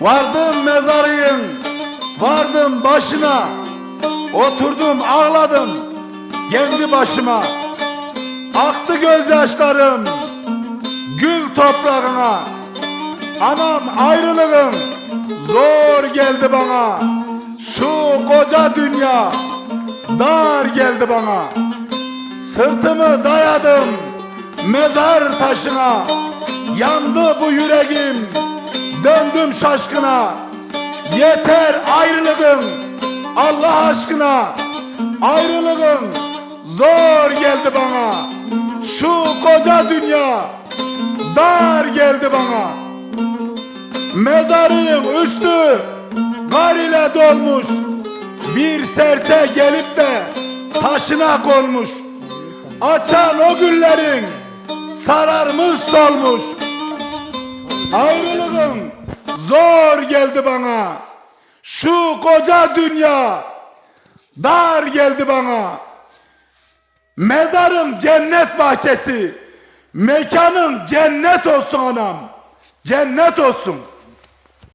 Vardım mezarın, vardım başına. Oturdum ağladım kendi başıma. Aktı gözyaşlarım gül toprağına. Anam ayrılığın zor geldi bana. Şu koca dünya dar geldi bana. Sırtımı dayadım mezar taşına. Yandı bu yüreğim, döndüm şaşkına. Yeter ayrılığın Allah aşkına. Ayrılığın zor geldi bana. Şu koca dünya dar geldi bana. Mezarın üstü kar ile dolmuş. Bir serçe gelip de taşına konmuş. Açan o güllerin sararmış solmuş. Ayrılığın zor geldi bana. Şu koca dünya dar geldi bana. Mezarın cennet bahçesi. Mekanın cennet olsun anam. Cennet olsun.